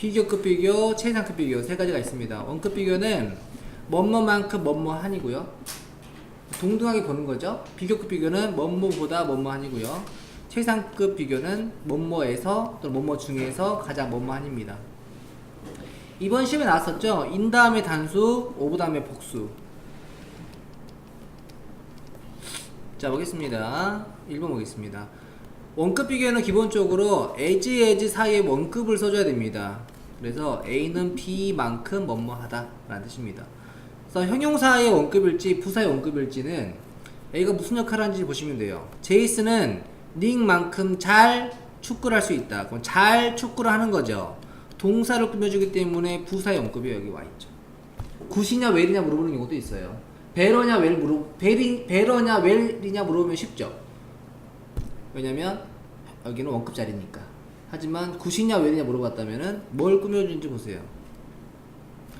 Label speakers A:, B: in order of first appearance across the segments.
A: 비교급 비교, 최상급 비교 세 가지가 있습니다. 원급 비교는 뭐뭐만큼 뭐뭐한이고요. 동등하게 보는 거죠. 비교급 비교는 뭐뭐보다 뭐뭐한이고요. 최상급 비교는 뭐뭐에서 또는 뭐뭐 중에서 가장 뭐뭐한입니다. 이번 시험에 나왔었죠. 인 다음에 단수, 오브 다음에 복수. 자 보겠습니다. 1번 보겠습니다. 원급 비교는 기본적으로 as as 사이에 원급을 써줘야 됩니다. 그래서 a는 b만큼 뭐뭐하다 라는 뜻입니다. 그래서 형용사의 원급일지 부사의 원급일지는 a가 무슨 역할을 하는지 보시면 돼요. 제이스는 닉만큼 잘 축구를 할 수 있다. 그럼 잘 축구를 하는 거죠. 동사를 꾸며주기 때문에 부사의 원급이 여기 와 있죠. 굿이냐 웰이냐 물어보는 경우도 있어요. 베러냐 웰 물어 베리 베러냐 웰이냐 물어보면 쉽죠. 왜냐면 여기는 원급 자리니까. 하지만 굿이냐 웰이냐 물어봤다면은 뭘 꾸며주는지 보세요.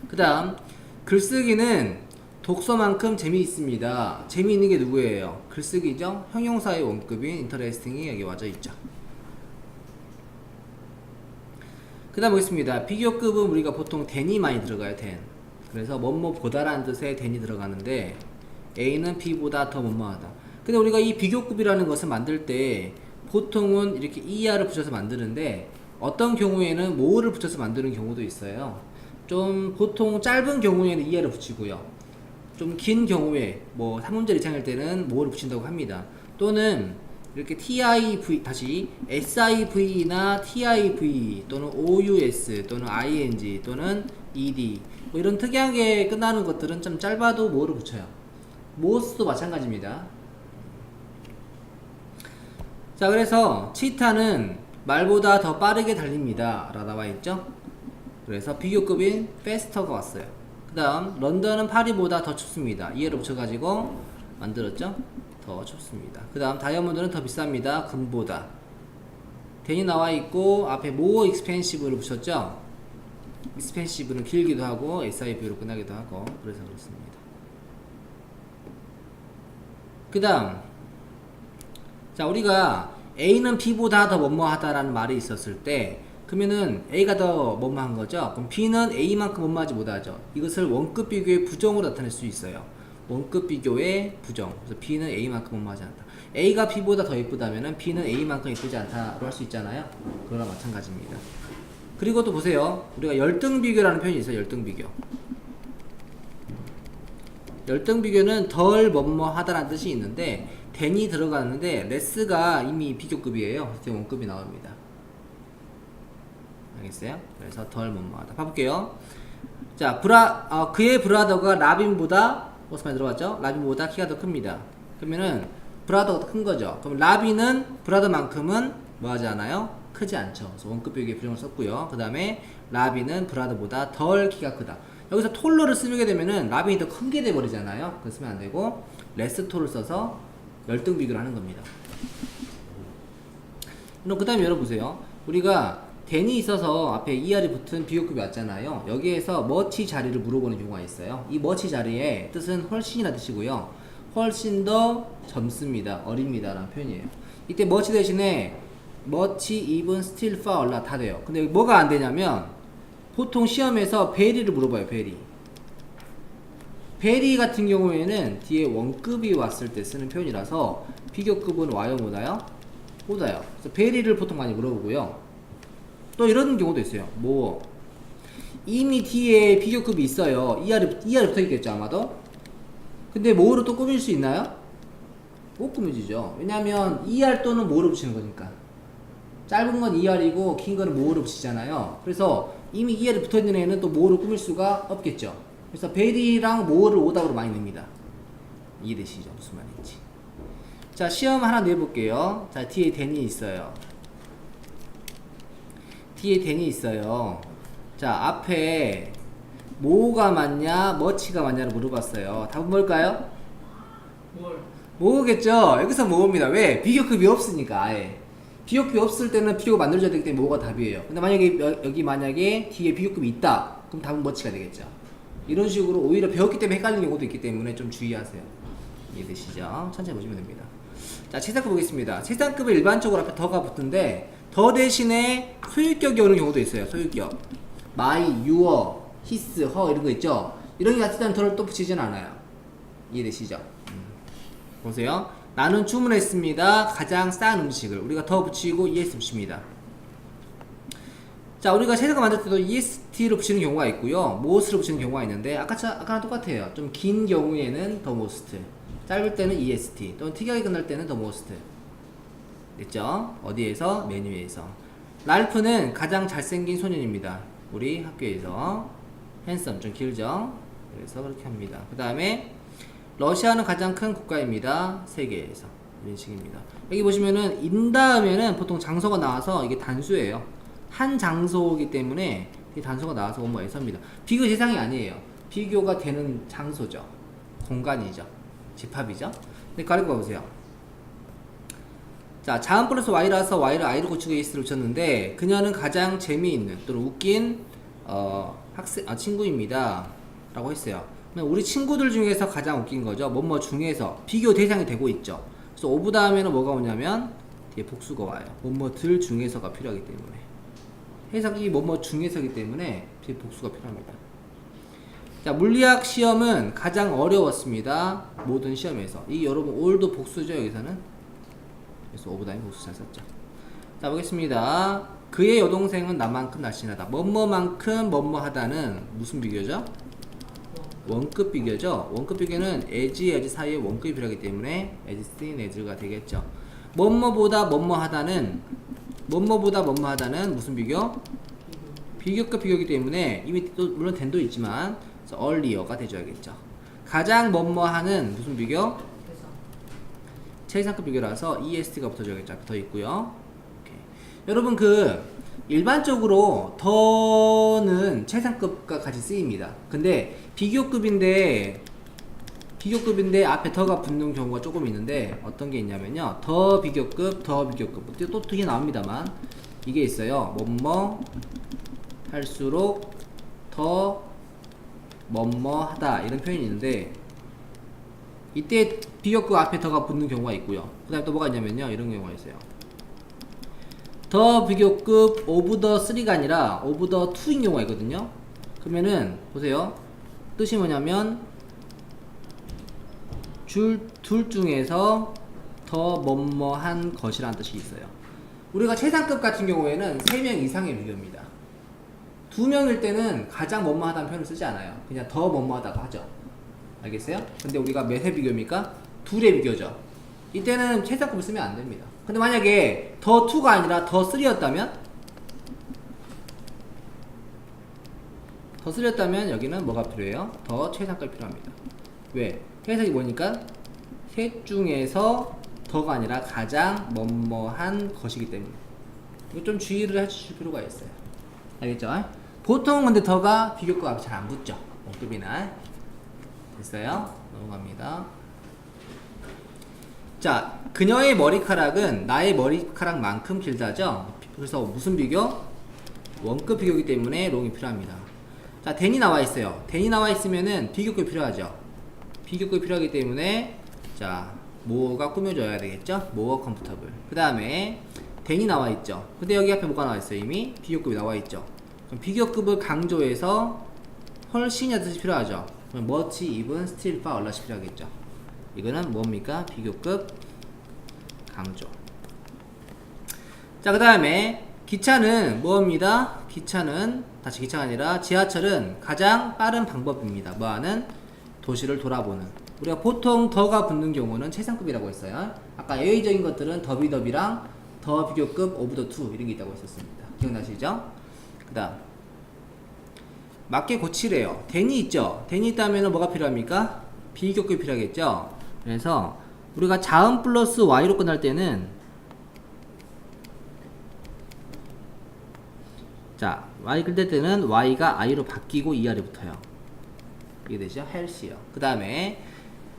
A: 그 다음 글쓰기는 독서만큼 재미있습니다. 재미있는 게 누구예요? 글쓰기죠. 형용사의 원급인 인터레스팅이 여기 와져 있죠. 그 다음 보겠습니다. 비교급은 우리가 보통 then이 많이 들어가요, ten. 그래서 뭐뭐보다라는 뜻의 then이 들어가는데 A는 B보다 더 뭐뭐하다. 근데 우리가 이 비교급이라는 것을 만들 때 보통은 이렇게 ER을 붙여서 만드는데 어떤 경우에는 모를 붙여서 만드는 경우도 있어요. 좀 보통 짧은 경우에는 ER을 붙이고요. 좀 긴 경우에 뭐 3문제 이상일 때는 모를 붙인다고 합니다. 또는 이렇게 TIV 다시 SIV나 TIV 또는 OUS 또는 ING 또는 ED 뭐 이런 특이하게 끝나는 것들은 좀 짧아도 뭐를 붙여요. 모스도 마찬가지입니다. 자 그래서 치타는 말보다 더 빠르게 달립니다. 라 나와 있죠. 그래서 비교급인 페스터가 왔어요. 그 다음 런던은 파리보다 더 춥습니다. 이해를 붙여가지고 만들었죠. 더 춥습니다. 그 다음 다이아몬드는 더 비쌉니다. 금보다. 덴이 나와 있고 앞에 more expensive를 붙였죠. expensive는 길기도 하고 SIV로 끝나기도 하고 그래서 그렇습니다. 그 다음 자 우리가 A는 B보다 더 뭐뭐하다라는 말이 있었을 때 그러면은 A가 더 뭐뭐한 거죠? 그럼 B는 A만큼 뭐뭐하지 못하죠. 이것을 원급 비교의 부정으로 나타낼 수 있어요. 원급 비교의 부정. 그래서 B는 A만큼 뭐뭐하지 않다. A가 B보다 더 예쁘다면은 B는 A만큼 예쁘지 않다로 할 수 있잖아요. 그거랑 마찬가지입니다. 그리고 또 보세요. 우리가 열등 비교라는 표현이 있어요 열등 비교 열등 비교는 덜 뭐뭐하다라는 뜻이 있는데 댄이 들어가는데 레스가 이미 비교급이에요. 그래서 원급이 나옵니다. 알겠어요? 그래서 덜 뭐뭐하다. 봐볼게요. 자, 브라 어, 그의 브라더가 라빈보다 무슨 말 들어봤죠? 라빈보다 키가 더 큽니다. 그러면은 브라더가 더 큰 거죠. 그럼 라빈은 브라더만큼은 뭐하지 않아요? 크지 않죠. 그래서 원급 비교의 부정을 썼고요. 그 다음에 라빈은 브라더보다 덜 키가 크다. 여기서 톨러를 쓰게 되면은 라빈이 더큰게 돼 버리잖아요. 그거 쓰면 안 되고 레스토를 써서 열등 비교를 하는 겁니다. 그럼 그 다음에 열어보세요. 우리가 댄이 있어서 앞에 ER이 붙은 비교급이 왔잖아요. 여기에서 머치 자리를 물어보는 경우가 있어요. 이 머치 자리의 뜻은 훨씬이나 뜻이고요. 훨씬 더 젊습니다. 어립니다. 라는 표현이에요. 이때 머치 대신에 머치, still, far, 올라 다 돼요. 근데 뭐가 안 되냐면 보통 시험에서 베리를 물어봐요. 베리. 베리 같은 경우에는 뒤에 원급이 왔을 때 쓰는 표현이라서 비교급은 와요 못와요? 못와요. 그래서 베리를 보통 많이 물어보고요. 또 이런 경우도 있어요. 뭐 이미 뒤에 비교급이 있어요. ER이, ER이 붙어있겠죠 아마도. 근데 뭐로 또 꾸밀 수 있나요? 못 꾸며지죠. 왜냐하면 ER 또는 뭐로 붙이는 거니까. 짧은 건 ER이고 긴 거는 뭐로 붙이잖아요. 그래서 이미 ER이 붙어있는 애는 또 뭐로 꾸밀 수가 없겠죠. 그래서 베리랑 모어를 오답으로 많이 냅니다. 이해되시죠? 무슨 말인지. 자, 시험 하나 내볼게요. 자, 뒤에 댄이 있어요. 뒤에 댄이 있어요. 자, 앞에 모가 맞냐, 머치가 맞냐를 물어봤어요. 답은 뭘까요?
B: 뭘?
A: 모겠죠. 여기서 모읍니다. 왜? 비교급이 없으니까 아예. 비교급이 없을 때는 비교급 만들어져야 되기 때문에 모가 답이에요. 근데 만약에 여- 여기 만약에 뒤에 비교급이 있다. 그럼 답은 머치가 되겠죠. 이런 식으로 오히려 배웠기 때문에 헷갈리는 경우도 있기 때문에 좀 주의하세요. 이해되시죠? 천천히 보시면 됩니다. 자, 최상급 보겠습니다. 최상급은 일반적으로 앞에 더가 붙는데 더 대신에 소유격이 오는 경우도 있어요. 소유격. my, your, his, her 이런 거 있죠? 이런 게 같을 때는 더를 또 붙이진 않아요. 이해되시죠? 음. 보세요. 나는 주문했습니다. 가장 싼 음식을 우리가 더 붙이고 es 붙입니다. 자, 우리가 채색을 만들 때도 EST로 붙이는 경우가 있고요. most로 붙이는 경우가 있는데 아까 아까랑 똑같아요. 좀 긴 경우에는 the most, 짧을 때는 EST, 또는 특이하게 끝날 때는 the most. 됐죠? 어디에서? 메뉴에서. 랄프는 가장 잘생긴 소년입니다. 우리 학교에서. 핸섬 좀 길죠? 그래서 그렇게 합니다. 그 다음에 러시아는 가장 큰 국가입니다. 세계에서. 이런 식입니다. 여기 보시면은 인 다음에는 보통 장소가 나와서 이게 단수예요. 한 장소이기 때문에 이 단서가 나와서 뭐에서입니다. 비교 대상이 아니에요. 비교가 되는 장소죠. 공간이죠. 집합이죠. 근데 가리고 보세요. 자, 자음 플러스 y라서 y를 i로 고치고 es를 붙였는데 그녀는 가장 재미있는 또는 웃긴 어, 학생 아, 친구입니다. 라고 했어요. 그러면 우리 친구들 중에서 가장 웃긴 거죠. 뭐뭐 중에서 비교 대상이 되고 있죠. 그래서 오브 다음에는 뭐가 오냐면 뒤에 복수가 와요. 뭐뭐들 중에서가 필요하기 때문에. 해석이 뭐뭐 중에서기 때문에 뒤에 복수가 필요합니다. 자, 물리학 시험은 가장 어려웠습니다. 모든 시험에서. 이 여러분 올도 복수죠, 여기서는. 그래서 오브다인 복수 잘 썼죠. 자, 보겠습니다. 그의 여동생은 나만큼 날씬하다. 뭐뭐만큼 뭐뭐하다는 무슨 비교죠? 원급 비교죠. 원급 비교는 에지 에지 사이에 원급이 필요하기 때문에 에지 스인 에즈가 되겠죠. 뭐뭐보다 뭐뭐하다는 뭐뭐보다 뭐뭐하다는 무슨 비교? 비교급 비교이기 때문에 이미 또 물론 된도 있지만 earlier가 돼줘야겠죠. 가장 뭐뭐하는 무슨 비교? 최상급 비교라서 EST가 붙어줘야겠죠. 붙어 있고요. 여러분 그 일반적으로 더는 최상급과 같이 쓰입니다. 근데 비교급인데 비교급인데 앞에 더가 붙는 경우가 조금 있는데 어떤 게 있냐면요. 더 비교급, 더 비교급 또 뒤에 나옵니다만 이게 있어요. 뭐뭐 할수록 더 뭐뭐하다 이런 표현이 있는데 이때 비교급 앞에 더가 붙는 경우가 있고요. 그 다음에 또 뭐가 있냐면요. 이런 경우가 있어요. 더 비교급 오브 더 3가 아니라 오브 더 2인 경우가 있거든요. 그러면은 보세요. 뜻이 뭐냐면 줄, 둘 중에서 더 뭐뭐한 것이라는 뜻이 있어요. 우리가 최상급 같은 경우에는 3명 이상의 비교입니다. 2명일 때는 가장 뭐뭐하다는 표현을 쓰지 않아요. 그냥 더 뭐뭐하다고 하죠. 알겠어요? 근데 우리가 몇의 비교입니까? 둘의 비교죠. 이때는 최상급을 쓰면 안 됩니다. 근데 만약에 더 2가 아니라 더 3였다면 더 3였다면 여기는 뭐가 필요해요? 더 최상급이 필요합니다. 왜? 해석이 뭐니까 셋 중에서 더가 아니라 가장 뭐뭐한 것이기 때문에 이거 좀 주의를 해주실 필요가 있어요. 알겠죠? 보통 근데 더가 비교급 앞에 잘 안 붙죠. 원급이나 됐어요? 넘어갑니다. 자, 그녀의 머리카락은 나의 머리카락만큼 길다죠? 그래서 무슨 비교? 원급 비교이기 때문에 롱이 필요합니다. 자, 댄이 나와 있어요. 댄이 나와 있으면은 비교급이 필요하죠. 비교급이 필요하기 때문에 자, 뭐가 꾸며줘야 되겠죠? 모어 컴포터블. 그 다음에 댄이 나와 있죠. 근데 여기 앞에 뭐가 나와 있어요? 이미 비교급이 나와 있죠. 그럼 비교급을 강조해서 훨씬이 뜻이 필요하죠. 그럼 much, a lot이 필요하겠죠. 이거는 뭡니까? 비교급 강조. 자, 그 다음에 기차는 뭐입니다? 기차는 다시 기차가 아니라 지하철은 가장 빠른 방법입니다. 뭐하는 도시를 돌아보는. 우리가 보통 더가 붙는 경우는 최상급이라고 했어요. 아까 예외적인 것들은 더비더비랑 더 비교급 오브 더 투 이런 게 있다고 했었습니다. 기억나시죠? 그 다음 맞게 고치래요. 댄이 있죠. 댄이 있다면 뭐가 필요합니까? 비교급이 필요하겠죠. 그래서 우리가 자음 플러스 y로 끝날 때는 자 y 끝날 때는 y가 i로 바뀌고 이 아래 붙어요. 이게 되죠? 헬시요. 그 다음에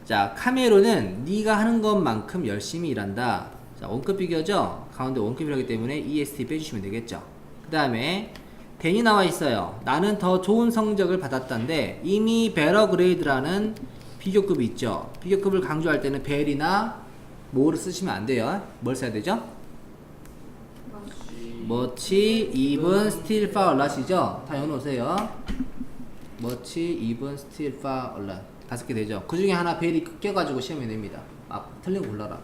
A: 자 카메로는 네가 하는 것만큼 열심히 일한다. 자 원급 비교죠. 가운데 원급이라기 때문에 est 빼주시면 되겠죠. 그 다음에 댄이 나와 있어요. 나는 더 좋은 성적을 받았다인데 이미 베러 그레이드라는 비교급이 있죠. 비교급을 강조할 때는 벨이나 뭐를 쓰시면 안 돼요. 뭘 써야 되죠? much even still far lot이죠? 다 연어오세요. much even still far lot 다섯 개 되죠? 그 중에 하나 베리 껴가지고 시험에 냅니다. 아, 틀린 거 골라라고.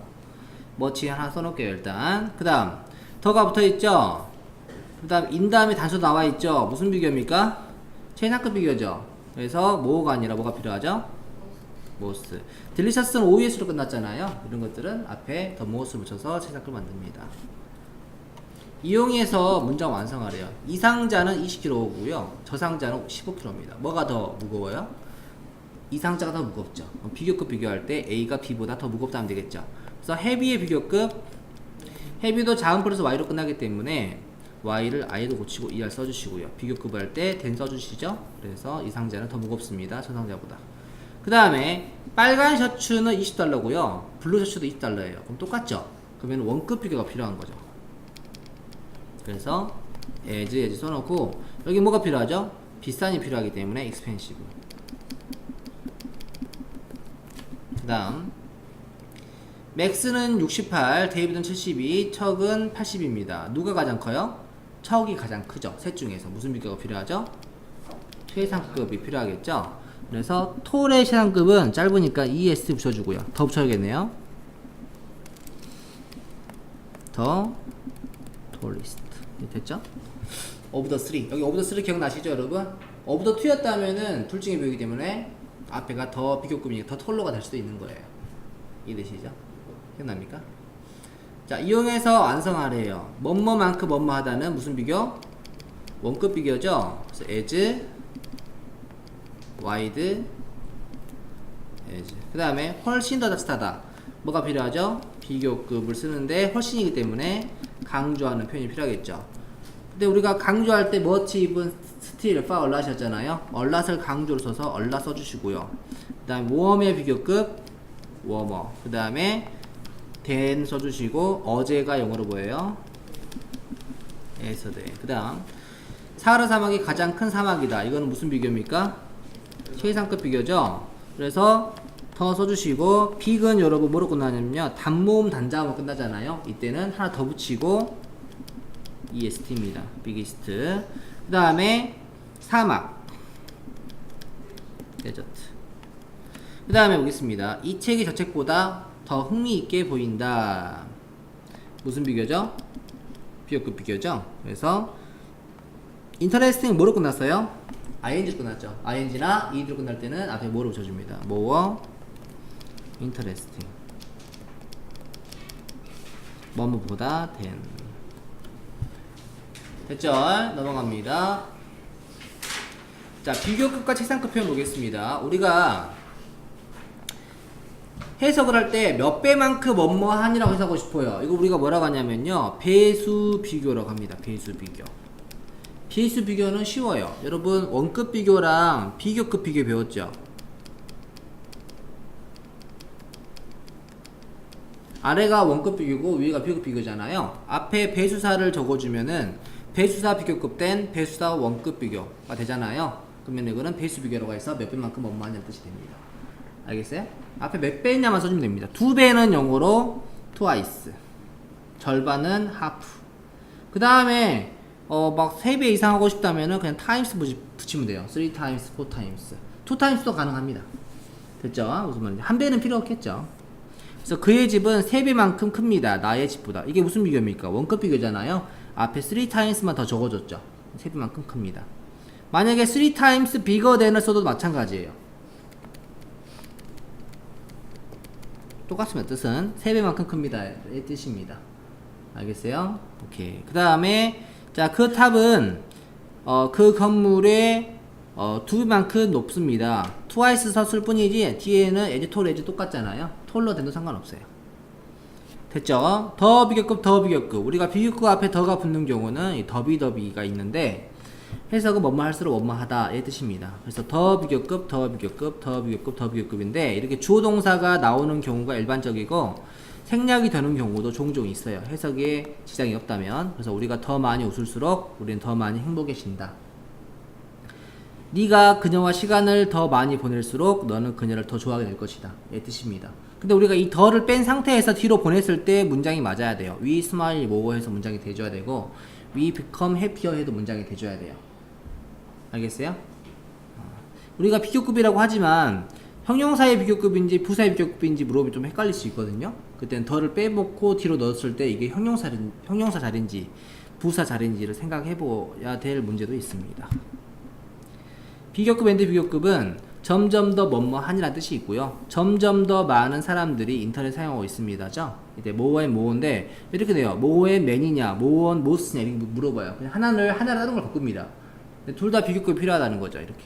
A: much 하나 써놓을게요 일단. 그 다음 더가 붙어있죠? 그 다음 인 다음에 단수 나와있죠? 무슨 비교입니까? 최상급 비교죠? 그래서 뭐가 아니라 뭐가 필요하죠? 모스. 딜리셔스는 OS로 끝났잖아요. 이런 것들은 앞에 더 모스 붙여서 최상급 만듭니다. 이용해서 문장 완성하래요. 이 상자는 20kg고요. 저 상자는 15kg입니다. 뭐가 더 무거워요? 이 상자가 더 무겁죠. 비교급 비교할 때 A가 B보다 더 무겁다 하면 되겠죠. 그래서 헤비의 비교급 헤비도 작은 플러스 Y로 끝나기 때문에 Y를 I로 고치고 ER 써주시고요. 비교급을 할때 된 써주시죠. 그래서 이 상자는 더 무겁습니다. 저 상자보다. 그 다음에 빨간 셔츠는 20달러고요. 블루 셔츠도 20달러예요. 그럼 똑같죠? 그러면 원급 비교가 필요한 거죠. 그래서 as as 써놓고 여기 뭐가 필요하죠? 비싼이 필요하기 때문에 expensive. 그 다음 맥스는 68, 데이비드는 72, 척은 80입니다. 누가 가장 커요? 척이 가장 크죠. 셋 중에서 무슨 비교가 필요하죠? 최상급이 필요하겠죠. 그래서 톨의 최상급은 짧으니까 ES 붙여주고요. 더 붙여야겠네요. 더 톨리스트 됐죠? 오브 더 3. 여기 오브 더 3 기억나시죠, 여러분? 오브 더 2였다면은 둘 중에 비교이기 때문에 앞에가 더 비교급이니까 더 톨로가 될 수도 있는 거예요. 이해되시죠? 기억납니까? 자, 이용해서 완성하래요. 뭐뭐만큼 뭐뭐하다는 무슨 비교? 원급 비교죠? 그래서 as, wide, as. 그 다음에 훨씬 더 비슷하다. 뭐가 필요하죠? 비교급을 쓰는데 훨씬이기 때문에 강조하는 표현이 필요하겠죠. 근데 우리가 강조할 때 even, still, far, a lot이었잖아요. a lot을 강조로 써서 lot 써주시고요. 그 다음에 warm의 비교급 warmer. 그 다음에 than 써주시고 어제가 영어로 뭐예요? yesterday. 그 다음 사하라 사막이 가장 큰 사막이다. 이거는 무슨 비교입니까? 최상급 비교죠. 그래서 더 써주시고 빅은 여러분 뭐로 끝나냐면요 단모음 단자음으로 끝나잖아요. 이때는 하나 더 붙이고 EST입니다. 비기스트. 그 다음에 사막 데저트. 그 다음에 보겠습니다. 이 책이 저 책보다 더 흥미있게 보인다. 무슨 비교죠? 비교급 비교죠? 그래서 인터레스팅 뭐로 끝났어요? Ing로 끝났죠. ing나 ed로 끝날 때는 앞에 뭐로 붙여줍니다. more interesting. 뭐뭐보다 than. 됐죠? 넘어갑니다. 자, 비교급과 최상급 표현 보겠습니다. 우리가 해석을 할 때 몇 배만큼 뭐뭐한이라고 해석하고 싶어요. 이거 우리가 뭐라고 하냐면요. 배수 비교라고 합니다. 배수 비교. 배수 비교는 쉬워요. 여러분 원급 비교랑 비교급 비교 배웠죠? 아래가 원급 비교고 위가 비교급 비교잖아요. 앞에 배수사를 적어주면은 배수사 비교급 된 배수사 원급 비교가 되잖아요. 그러면 이거는 배수 비교라고 해서 몇 배만큼 뭐뭐하냐는 뜻이 됩니다. 알겠어요? 앞에 몇 배냐만 써주면 됩니다. 두 배는 영어로 twice, 절반은 half. 그 다음에 어막세배 이상 하고 싶다면은 그냥 붙이- 붙이면 돼요. 3 times, 4 times, 2 times도 가능합니다. 됐죠? 무슨 말인지 한 배는 필요 없겠죠. 그래서 그의 집은 세 배만큼 큽니다. 나의 집보다. 이게 무슨 비교입니까? 원급 비교잖아요. 앞에 3 times만 더 적어줬죠. 세 배만큼 큽니다. 만약에 3 times bigger than을 써도 마찬가지예요. 똑같으면 뜻은 3배만큼 큽니다. 의 뜻입니다. 알겠어요? 오케이. 그 다음에, 자, 그 탑은, 어, 그 건물의, 어, 두 배만큼 높습니다. 트와이스 섰을 뿐이지, 뒤에는 에지 톨, 에지 똑같잖아요. 톨로 된도 상관없어요. 됐죠? 더 비교급, 더 비교급. 우리가 비교급 앞에 더가 붙는 경우는 이 더비 더비가 있는데, 해석은 뭐뭐 할수록 뭐뭐 하다의 뜻입니다. 그래서 더 비교급, 더 비교급, 더 비교급, 더 비교급인데 이렇게 주어 동사가 나오는 경우가 일반적이고 생략이 되는 경우도 종종 있어요. 해석에 지장이 없다면. 그래서 우리가 더 많이 웃을수록 우리는 더 많이 행복해진다. 네가 그녀와 시간을 더 많이 보낼수록 너는 그녀를 더 좋아하게 될 것이다. 의 뜻입니다. 근데 우리가 이 더를 뺀 상태에서 뒤로 보냈을 때 문장이 맞아야 돼요. 위 스마일 모어해서 문장이 돼줘야 되고 we become happier 해도 문장이 돼줘야 돼요. 알겠어요? 어, 우리가 비교급이라고 하지만 형용사의 비교급인지 부사의 비교급인지 물어보면 좀 헷갈릴 수 있거든요. 그때는 더를 빼먹고 뒤로 넣었을 때 이게 형용사, 형용사 자리인지 부사 자리인지를 생각해 봐야 될 문제도 있습니다. 비교급 앤드 비교급은 점점 더 뭐뭐한이라는 뜻이 있고요. 점점 더 많은 사람들이 인터넷 사용하고 있습니다죠. 이때 모어앤 모어인데 이렇게 돼요. 모어앤 맨이냐, 모어앤 모스냐 이렇게 물어봐요. 그냥 하나를 하나를 다른 걸 바꿉니다. 둘 다 비교급이 필요하다는 거죠. 이렇게.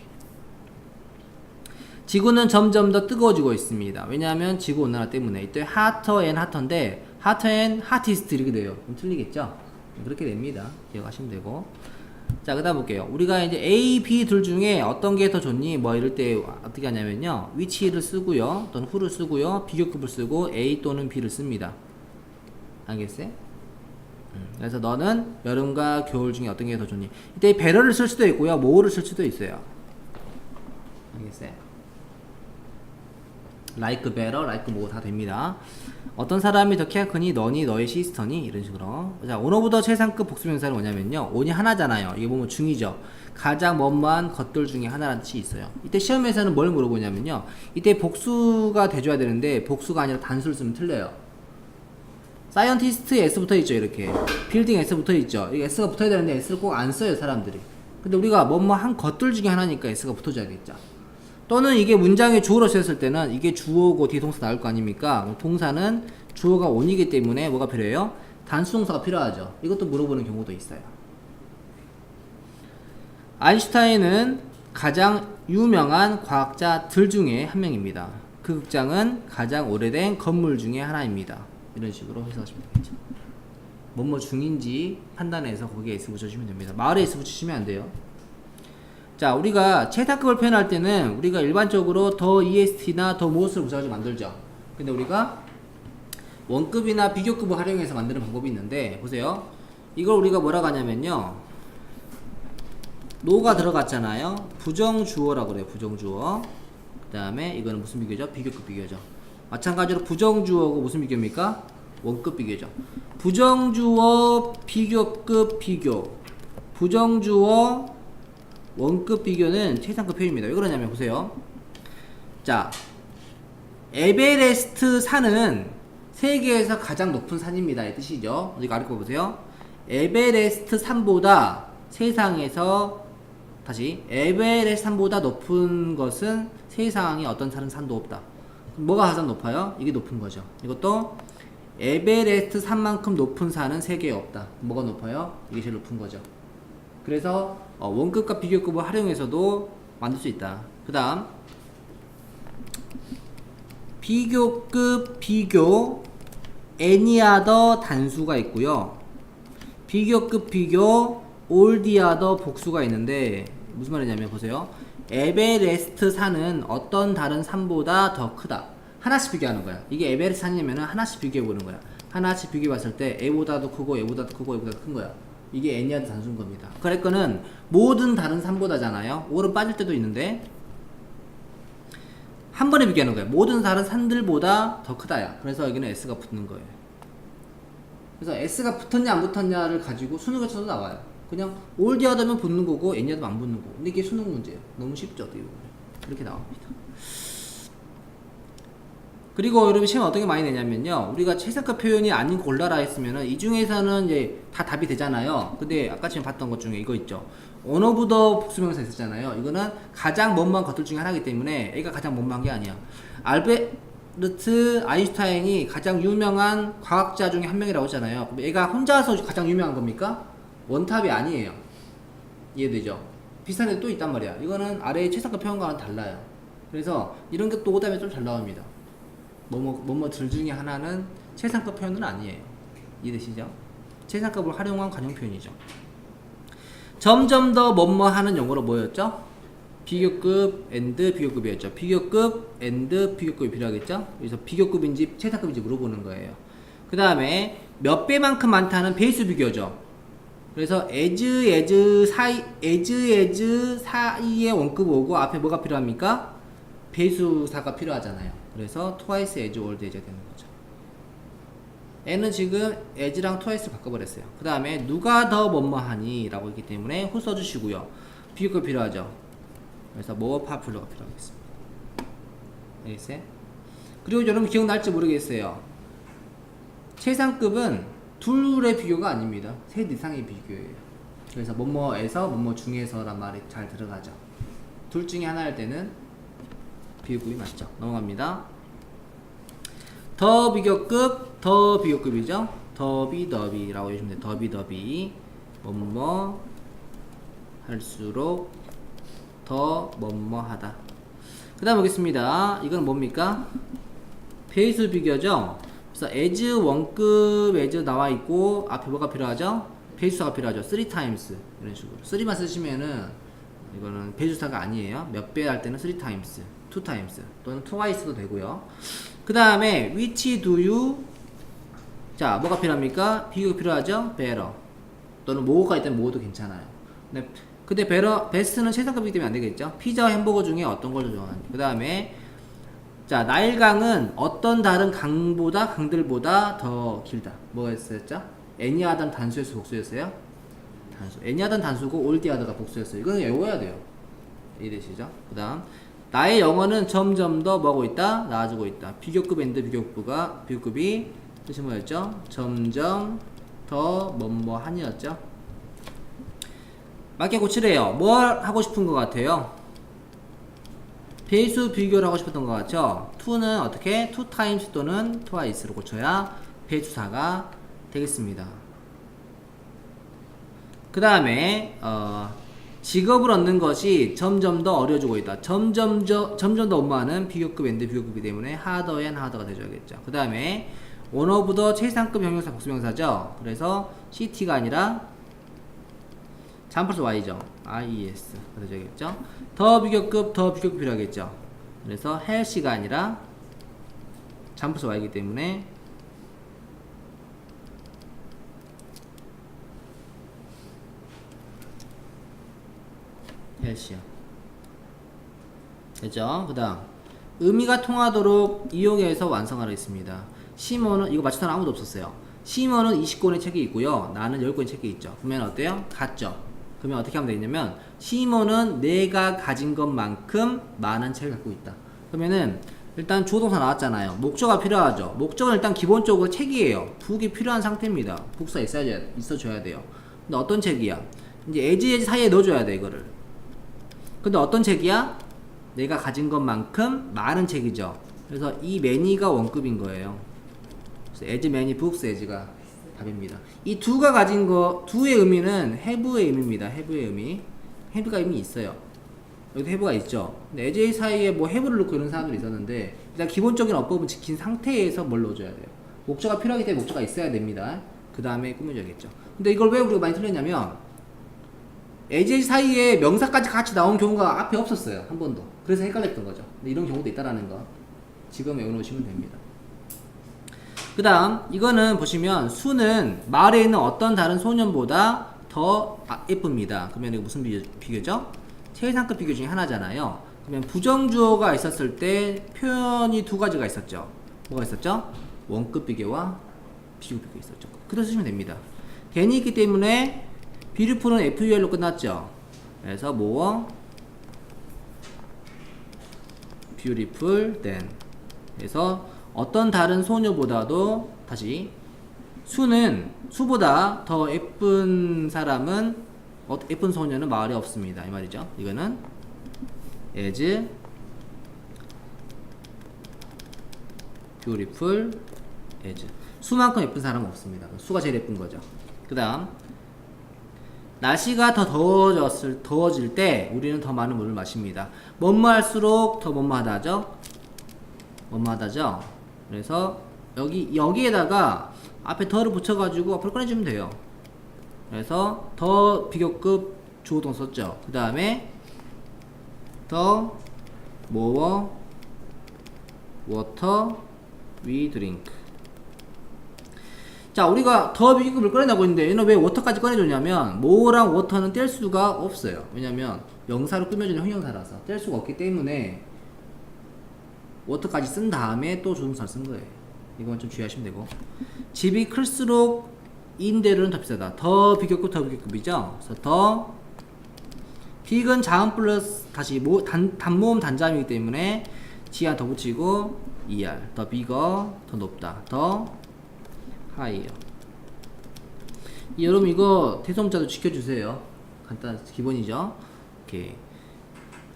A: 지구는 점점 더 뜨거워지고 있습니다. 왜냐하면 지구 온난화 때문에 이때 hotter and hotter인데 hotter and hottest 이렇게 돼요. 좀 틀리겠죠? 그렇게 됩니다. 기억하시면 되고. 자, 그 다음 볼게요. 우리가 이제 A, B 둘 중에 어떤 게 더 좋니? 뭐 이럴 때 어떻게 하냐면요. which를 쓰고요. 또는 who를 쓰고요. 비교급을 쓰고 A 또는 B를 씁니다. 알겠어요? 음, 그래서 너는 여름과 겨울 중에 어떤 게 더 좋니? 이때 배럴을 쓸 수도 있고요. 모어를 쓸 수도 있어요. 알겠어요? Like better, like more 다 됩니다. 어떤 사람이 더 키가 크니 너니 너의 시스터니? 이런 식으로. 자 온오브더 최상급 복수명사는 뭐냐면요. 온이 하나잖아요. 이게 보면 중이죠. 가장 먼만 것들 중에 하나라는 뜻이 있어요. 이때 시험에서는 뭘 물어보냐면요. 이때 복수가 돼줘야 되는데 복수가 아니라 단수를 쓰면 틀려요. 사이언티스트 S 붙어 있죠 이렇게. 빌딩 S 붙어 있죠. 이게 S가 붙어야 되는데 S를 꼭 안 써요 사람들이. 근데 우리가 뭐뭐 한 것들 중에 하나니까 S가 붙어줘야겠죠 또는 이게 문장의 주어로 쓰였을 때는 이게 주어고 뒤에 동사 나올 거 아닙니까? 동사는 주어가 on이기 때문에 뭐가 필요해요? 단수동사가 필요하죠. 이것도 물어보는 경우도 있어요. 아인슈타인은 가장 유명한 과학자들 중에 한 명입니다. 그 극장은 가장 오래된 건물 중에 하나입니다. 이런 식으로 해석하시면 되겠죠. 뭐뭐 중인지 판단해서 거기에 S 붙여주시면 됩니다. 마을에 S 붙이시면 안 돼요. 자, 우리가 최상급을 표현할 때는 우리가 일반적으로 더 EST나 더 무엇을 붙여가지고 만들죠. 근데 우리가 원급이나 비교급을 활용해서 만드는 방법이 있는데, 보세요. 이걸 우리가 뭐라고 하냐면요. 노가 들어갔잖아요. 부정주어라고 그래요. 부정주어. 그 다음에 이거는 무슨 비교죠? 비교급 비교죠. 마찬가지로 부정주어고 무슨 비교입니까? 원급 비교죠. 부정주어 비교급 비교. 부정주어 원급 비교는 최상급 표현입니다. 왜 그러냐면 보세요. 자, 에베레스트 산은 세계에서 가장 높은 산입니다. 이 뜻이죠. 어디 가르쳐 보세요. 에베레스트 산보다 세상에서 다시 에베레스트 산보다 높은 것은 세상에 어떤 산은 산도 없다. 뭐가 가장 높아요? 이게 높은 거죠. 이것도 에베레스트 산만큼 높은 산은 세계에 없다. 뭐가 높아요? 이게 제일 높은 거죠. 그래서 어, 원급과 비교급을 활용해서도 만들 수 있다. 그 다음 비교급 비교 애니아더 단수가 있고요. 비교급 비교 올디아더 복수가 있는데 무슨 말이냐면 보세요. 에베레스트 산은 어떤 다른 산보다 더 크다. 하나씩 비교하는 거야. 이게 에베레스트 산이면 하나씩 비교해 보는 거야. 하나씩 비교해 봤을 때 A보다도 크고 A보다도 크고 A보다도 큰 거야. 이게 애니아드 단수인 겁니다. 그럴 거는 모든 다른 산보다잖아요. 5는 빠질 때도 있는데 한 번에 비교하는 거예요. 모든 다른 산들보다 더 크다야. 그래서 여기는 S가 붙는 거예요. 그래서 S가 붙었냐 안 붙었냐를 가지고 수능에 쳐도 나와요. 그냥 올디하다면 붙는 거고 애니하다면 안 붙는 거고. 근데 이게 수능 문제예요. 너무 쉽죠, 어떻게 보면. 이렇게 나옵니다. 그리고 여러분 시험 어떻게 많이 내냐면요. 우리가 최상급 표현이 아닌 거 골라라 했으면은 이 중에서는 이제 다 답이 되잖아요. 근데 아까 지금 봤던 것 중에 이거 있죠. 언어부더 복수명사 있었잖아요. 이거는 가장 먼만 것들 중에 하나이기 때문에 애가 가장 먼만 게 아니야. 알베르트 아인슈타인이 가장 유명한 과학자 중에 한 명이라고 했잖아요. 그럼 얘가 혼자서 가장 유명한 겁니까? 원탑이 아니에요. 이해되죠? 비슷한 애또 있단 말이야. 이거는 아래의 최상급 표현과는 달라요. 그래서 이런 게 또 오답에 좀 잘 나옵니다. 뭐뭐 뭐뭐 들 중에 하나는 최상급 표현은 아니에요. 이해되시죠? 최상급을 활용한 관용 표현이죠. 점점 더 뭐뭐 하는 용어로 뭐였죠? 비교급 and 비교급이었죠. 비교급 and 비교급이 필요하겠죠? 그래서 비교급인지 최상급인지 물어보는 거예요. 그 다음에 몇 배만큼 많다는 배수 비교죠. 그래서 as as 사이 as as 사이의 원급 오고 앞에 뭐가 필요합니까? 배수사가 필요하잖아요. 그래서 twice as old 해줘야 되는 거죠. N은 지금 as랑 twice를 바꿔버렸어요. 그 다음에 누가 더 뭐뭐하니 라고 했기 때문에 후 써주시고요. 비교급 필요하죠. 그래서 more popular가 필요하겠습니다. 알겠어요? 그리고 여러분 기억날지 모르겠어요. 최상급은 둘의 비교가 아닙니다. 셋 이상의 비교예요. 그래서 뭐뭐에서 뭐뭐 중에서란 말이 잘 들어가죠. 둘 중에 하나일 때는 비교급이 맞죠. 넘어갑니다. 더 비교급, 더 비교급이죠. 더비 더비라고 해주시면 돼요. 더비 더비 뭐뭐 할수록 더 뭐뭐하다. 그 다음 보겠습니다. 이건 뭡니까? 배수 비교죠. 그래서 as 원급 as 나와 있고 앞에 뭐가 필요하죠? 배수사가 필요하죠. 3 times 이런 식으로 3만 쓰시면은 이거는 배수사가 아니에요. 몇 배 할 때는 3 times, 2 times 또는 twice도 되고요. 그 다음에 which do you 자 뭐가 필요합니까? 비교 필요하죠? better 또는 뭐가 있다면 뭐도 괜찮아요. 근데 근데 better best는 최상급이기 때문에 안 되겠죠? 피자와 햄버거 중에 어떤 걸 좋아하는지. 그 다음에 자, 나일강은 어떤 다른 강보다 강들보다 더 길다. 뭐였었죠? 애니하단 단수에서 복수였어요? 단수. 애니하단 단수고 올디하다가 복수였어요. 이거는 외워야 돼요. 이해되시죠? 그 다음 나의 영어는 점점 더 뭐하고 있다? 나아지고 있다. 비교급 앤드 비교급가 비교급이 뜻이 뭐였죠? 점점 더 뭐뭐하니였죠? 맞게 고치래요. 뭘 하고 싶은 것 같아요? 배수 비교를 하고 싶었던 것 같죠? 2는 어떻게? 2 times 또는 twice로 고쳐야 배수사가 되겠습니다. 그 다음에 어, 직업을 얻는 것이 점점 더 어려지고 있다. 점점 더 점점 더 업무하는 비교급 앤드 비교급이기 때문에 하더 앤 하더가 되줘야겠죠. 그 다음에 원어부더 최상급 형용사 복수명사죠. 그래서 CT가 아니라 잠플스 Y죠. IES 되겠죠. 더 비교급 더 비교급 필요하겠죠. 그래서 헬시가 아니라 잠플스 Y이기 때문에 헬시요. 됐죠? 그 다음 의미가 통하도록 이용해서 완성하겠습니다. 시몬은 이거 사람 아무도 없었어요. 시몬은 20권의 책이 있고요. 나는 10권의 책이 있죠. 그러면 어때요? 같죠? 그러면 어떻게 하면 되냐면 시몬은 내가 가진 것만큼 많은 책을 갖고 있다. 그러면은 일단 주어동사 나왔잖아요. 목적어가 필요하죠. 목적은 일단 기본적으로 책이에요. 두개 필요한 상태입니다. 복사 있어야 있어줘야 돼요. 근데 어떤 책이야? 이제 에지 에지 사이에 넣어줘야 돼 이거를. 근데 어떤 책이야? 내가 가진 것만큼 많은 책이죠. 그래서 이 매니가 원급인 거예요. as many books as가 답입니다. 이 두가 가진 거 두의 의미는 have의 의미입니다. have의 의미. have가 이미 있어요. 여기도 have가 있죠. 근데 as 사이에 뭐 have를 넣고 이런 사람들이 있었는데 일단 기본적인 어법은 지킨 상태에서 뭘 넣어줘야 돼요. 목적가 필요하기 때문에 목적가 있어야 됩니다. 그 다음에 꾸며줘야겠죠. 근데 이걸 왜 우리가 많이 틀렸냐면 as 사이에 명사까지 같이 나온 경우가 앞에 없었어요. 한 번도. 그래서 헷갈렸던 거죠. 근데 이런 경우도 있다라는 거 지금 외워놓으시면 됩니다. 그 다음 이거는 보시면 수는 마을에 있는 어떤 다른 소년보다 더 아, 예쁩니다. 그러면 이거 무슨 비교, 비교죠? 최상급 비교 중에 하나잖아요. 그러면 부정주어가 있었을 때 표현이 두 가지가 있었죠. 뭐가 있었죠? 원급 비교와 비교 비교 있었죠. 그대로 쓰시면 됩니다. 괜히 있기 때문에 비류풀은 FUL로 끝났죠. 그래서 more beautiful than 그래서 어떤 다른 소녀보다도 다시 수는 수보다 더 예쁜 사람은 어, 예쁜 소녀는 마을에 없습니다. 이 말이죠. 이거는 as beautiful as 수만큼 예쁜 사람은 없습니다. 수가 제일 예쁜 거죠. 그 다음 날씨가 더 더워졌을, 더워질 때 우리는 더 많은 물을 마십니다. 뭐뭐 할수록 더 뭐뭐하다죠? 뭐뭐하다죠? 그래서 여기, 여기에다가 앞에 더를 붙여가지고 앞으로 꺼내주면 돼요. 그래서 더 비교급 주어동 썼죠. 그 다음에 더 more water we drink. 자, 우리가 더 비교급을 꺼내나고 있는데 얘는 왜 워터까지 꺼내줬냐면 모랑 워터는 뗄 수가 없어요. 왜냐면 명사로 꾸며주는 형용사라서 뗄 수가 없기 때문에 워터까지 쓴 다음에 또 조동사를 쓴 거예요. 이건 좀 주의하시면 되고 집이 클수록 임대료는 더 비싸다. 더 비교급 더 비교급이죠. 그래서 더 빅은 자음 플러스 다시 모, 단, 단모음 단자음이기 때문에 지하 더 붙이고 ER 더 비거 더 높다 더 하이어 여러분 이거 대소문자도 지켜주세요. 간단 기본이죠? 오케이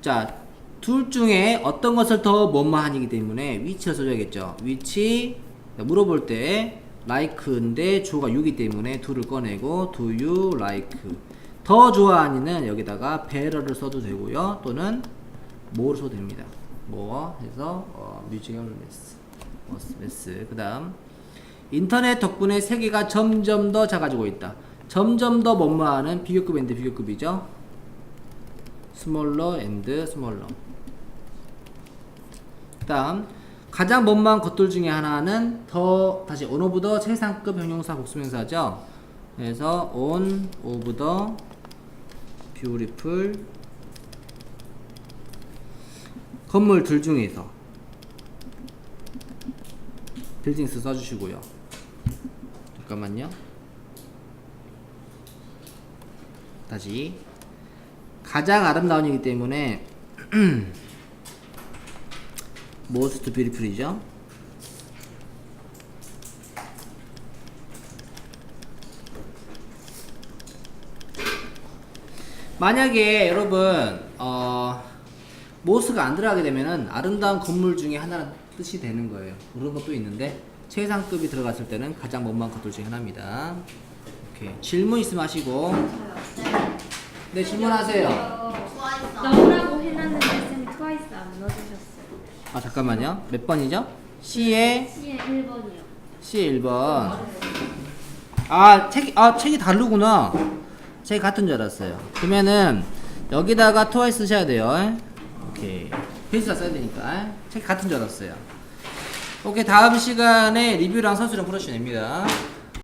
A: 자 둘 중에 어떤 것을 더 뭐뭐하니기 때문에 위치를 써줘야겠죠? 위치 물어볼 때 like인데 주어가 you이기 때문에 do를 꺼내고 do you like. 더 좋아하니는 여기다가 better를 써도 되고요. 또는 뭐를 써도 됩니다. 뭐 해서 어, 뮤지컬 메스 메스 그 다음 인터넷 덕분에 세계가 점점 더 작아지고 있다. 점점 더 뭐뭐하는 비교급 앤드 비교급이죠. 스몰러 앤드 스몰러. 그 다음 가장 먼만 것들 중에 하나는 더 다시 on of the 최상급 형용사 복수명사죠. 그래서 on of the beautiful 건물들 중에서 빌딩스 써주시고요 잠깐만요. 다시. 가장 아름다운이기 때문에 most beautiful이죠. 만약에 여러분 어 모스가 안 들어가게 되면은 아름다운 건물 중에 하나는 뜻이 되는 거예요. 그런 것도 있는데 최상급이 들어갔을 때는 가장 먼만 것들 중에 하나입니다. 오케이 질문 있으면 하시고 네 질문하세요.
B: 넣으라고 해놨는데 쌤 트와이스 안 넣어주셨어요.
A: 아 잠깐만요. 몇 번이죠? C에
B: C에 1번이요.
A: C 1번. 아 책이 아 책이 다르구나. 책이 같은 줄 알았어요. 그러면은 여기다가 트와이스 쓰셔야 돼요. 오케이. 페이스가 써야 되니까 책 같은 줄 알았어요. 오케이 다음 시간에 리뷰랑 선수랑 풀어주시면 됩니다.